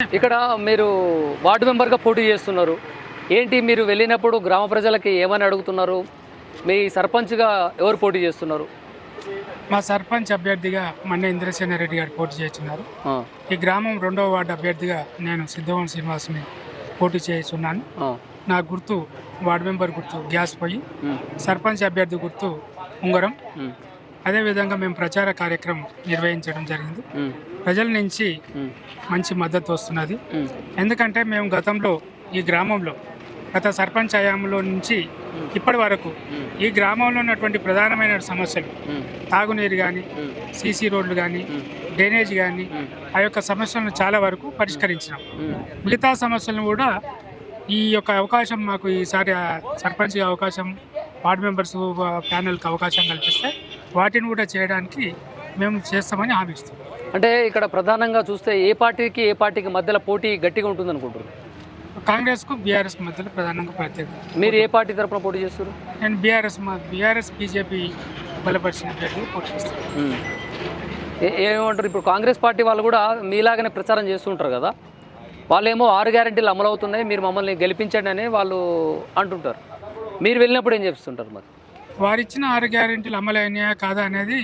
ఇక్కడ మీరు వార్డు మెంబర్గా పోటీ చేస్తున్నారు. ఏంటి మీరు వెళ్ళినప్పుడు గ్రామ ప్రజలకి ఏమని అడుగుతున్నారు? మీ సర్పంచ్గా ఎవరు పోటీ చేస్తున్నారు? మా సర్పంచ్ అభ్యర్థిగా మన్న ఇంద్రసేన రెడ్డి గారు పోటీ చేస్తున్నారు. ఈ గ్రామం రెండవ వార్డు అభ్యర్థిగా నేను సిద్ధవన్ శ్రీనివాస్ని పోటీ చేస్తున్నాను. నా గుర్తు వార్డు మెంబర్ గుర్తు గ్యాస్ పొయ్యి ఉమ్, సర్పంచ్ అభ్యర్థి గుర్తు ఉంగరం. అదేవిధంగా మేము ప్రచార కార్యక్రమం నిర్వహించడం జరిగింది. ప్రజల నుంచి మంచి మద్దతు వస్తున్నది. ఎందుకంటే మేము గతంలో ఈ గ్రామంలో గత సర్పంచ్ హయాంలో నుంచి ఇప్పటి వరకు ఈ గ్రామంలో ఉన్నటువంటి ప్రధానమైన సమస్యలు తాగునీరు కానీ సీసీ రోడ్లు కానీ డ్రైనేజ్ కానీ ఆ యొక్క సమస్యలను చాలా వరకు పరిష్కరించినాం. మిగతా సమస్యలను కూడా ఈ యొక్క అవకాశం మాకు ఈసారి సర్పంచ్ అవకాశం వార్డు మెంబర్స్ ప్యానెల్కి అవకాశం కల్పిస్తే వాటిని కూడా చేయడానికి మేము చేస్తామని హామీ అంటే ఇక్కడ ప్రధానంగా చూస్తే ఏ పార్టీకి ఏ పార్టీకి మధ్యలో పోటీ గట్టిగా ఉంటుంది అనుకుంటారు కాంగ్రెస్కు బీఆర్ఎస్ మధ్యలో ప్రధానంగా ప్రత్యేక మీరు ఏ పార్టీ తరపున పోటీ చేస్తారు? నేను బీఆర్ఎస్ మా బీఆర్ఎస్ బీజేపీ బలపరిచిన పోటీ చేస్తాను. ఏమంటారు? ఇప్పుడు కాంగ్రెస్ పార్టీ వాళ్ళు కూడా మీలాగానే ప్రచారం చేస్తుంటారు కదా. వాళ్ళేమో ఆరు గ్యారెంటీలు అమలు అవుతున్నాయి మీరు మమ్మల్ని గెలిపించండి అని వాళ్ళు అంటుంటారు. మీరు వెళ్ళినప్పుడు ఏం చేస్తుంటారు మరి? వారిచ్చిన ఆరు గ్యారెంటీలు అమలు అయినాయా కాదా అనేది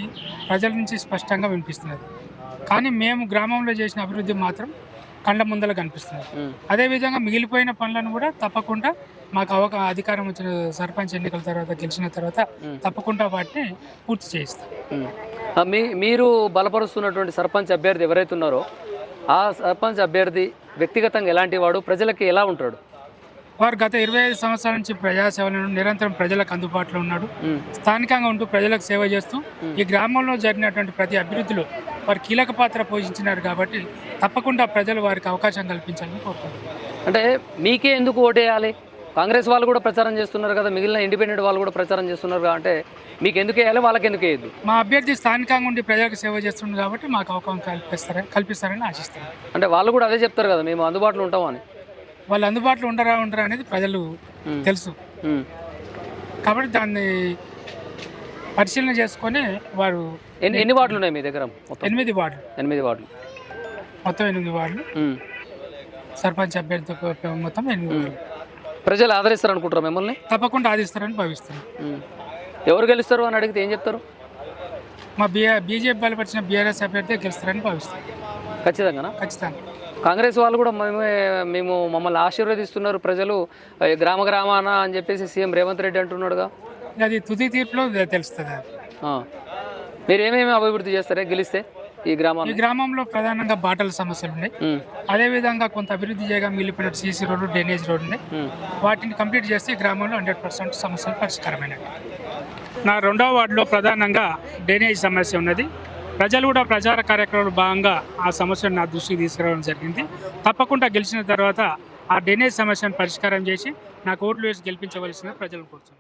ప్రజల నుంచి స్పష్టంగా వినిపిస్తున్నది. కానీ మేము గ్రామంలో చేసిన అభివృద్ధి మాత్రం కళ్ళ ముందర కనిపిస్తున్నది. ఉమ్, అదేవిధంగా మిగిలిపోయిన పనులను కూడా తప్పకుండా మాకు అవక అధికారం వచ్చిన సర్పంచ్ ఎన్నికల తర్వాత గెలిచిన తర్వాత. తప్పకుండా వాటిని పూర్తి చేయిస్తాం. మీ మీరు బలపరుస్తున్నటువంటి సర్పంచ్ అభ్యర్థి ఎవరైతే ఉన్నారో ఆ సర్పంచ్ అభ్యర్థి వ్యక్తిగతంగా ఎలాంటి వాడు ప్రజలకి ఎలా ఉంటాడు? వారు గత ఇరవై ఐదు సంవత్సరాల నుంచి ప్రజాసేవలను నిరంతరం ప్రజలకు అందుబాటులో ఉన్నాడు. స్థానికంగా ఉంటూ ప్రజలకు సేవ చేస్తూ ఈ గ్రామంలో జరిగినటువంటి ప్రతి అభివృద్ధిలో వారు కీలక పాత్ర పోషించినారు కాబట్టి తప్పకుండా ప్రజలు వారికి అవకాశం కల్పించాలని కోరుకుంటున్నారు అంటే మీకే ఎందుకు ఓటేయాలి? కాంగ్రెస్ వాళ్ళు కూడా ప్రచారం చేస్తున్నారు కదా మిగిలిన ఇండిపెండెంట్ వాళ్ళు కూడా ప్రచారం చేస్తున్నారు అంటే మీకు ఎందుకు వేయాలి? వాళ్ళకి ఎందుకు వేయద్దు? మా అభ్యర్థి స్థానికంగా ఉండి ప్రజలకు సేవ చేస్తుంది కాబట్టి మాకు అవకాశం కల్పిస్తారని కల్పిస్తారని ఆశిస్తున్నాను. అంటే వాళ్ళు కూడా అదే చెప్తారు కదా మేము అందుబాటులో ఉంటామని. వాళ్ళు అందుబాటులో ఉండరా ఉండరా అనేది ప్రజలు తెలుసు. కాబట్టి దాన్ని పరిశీలన చేసుకొని వారు ఎన్ని ఎన్ని వార్డులు ఉన్నాయి మీ దగ్గర ఎనిమిది వార్డులు. ఎనిమిది వార్డులు. మొత్తం ఎనిమిది వార్డులు. సర్పంచ్ అభ్యర్థి మొత్తం ఎనిమిది ప్రజలు ఆదరిస్తారు అనుకుంటారా మిమ్మల్ని? తప్పకుండా ఆదిస్తారని భావిస్తున్నాను ఉమ్. ఎవరు గెలుస్తారు అని అడిగితే ఏం చెప్తారు? మా బిఆర్ బీజేపీ బలపరిచిన బీఆర్ఎస్ అభ్యర్థి గెలుస్తారని భావిస్తాను ఖచ్చితంగానా? ఖచ్చితంగా. కాంగ్రెస్ వాళ్ళు కూడా మేమే మేము మమ్మల్ని ఆశీర్వదిస్తున్నారు ప్రజలు. గ్రామ గ్రామాన అని చెప్పేసి సీఎం రేవంత్ రెడ్డి అంటున్నాడుగా. అది తుది తీర్పులో తెలుస్తుంది అది. మీరు ఏమేమి అభివృద్ధి చేస్తారే గెలిస్తే ఈ ఈ గ్రామాన్ని గ్రామంలో ప్రధానంగా బాటల సమస్యలు ఉన్నాయి. ఉమ్, అదేవిధంగా కొంత అభివృద్ధి చేయగా మిగిలిపోయిన సీసీ రోడ్డు డ్రైనేజ్ రోడ్డు ఉన్నాయి. వాటిని కంప్లీట్ చేస్తే ఈ గ్రామంలో హండ్రెడ్ పర్సెంట్ సమస్యలు పరిష్కారమైనవి నా రెండవ వార్డులో ప్రధానంగా డ్రైనేజ్ సమస్య ఉన్నది. ప్రజలు కూడా ప్రచార కార్యక్రమంలో భాగంగా ఆ సమస్యను నా దృష్టికి తీసుకురావడం జరిగింది. తప్పకుండా గెలిచిన తర్వాత ఆ డ్రైనేజ్ సమస్యను పరిష్కారం చేసి నాకు ఓట్లు వేసి గెలిపించవలసిన ప్రజలను కోరుతున్నాను.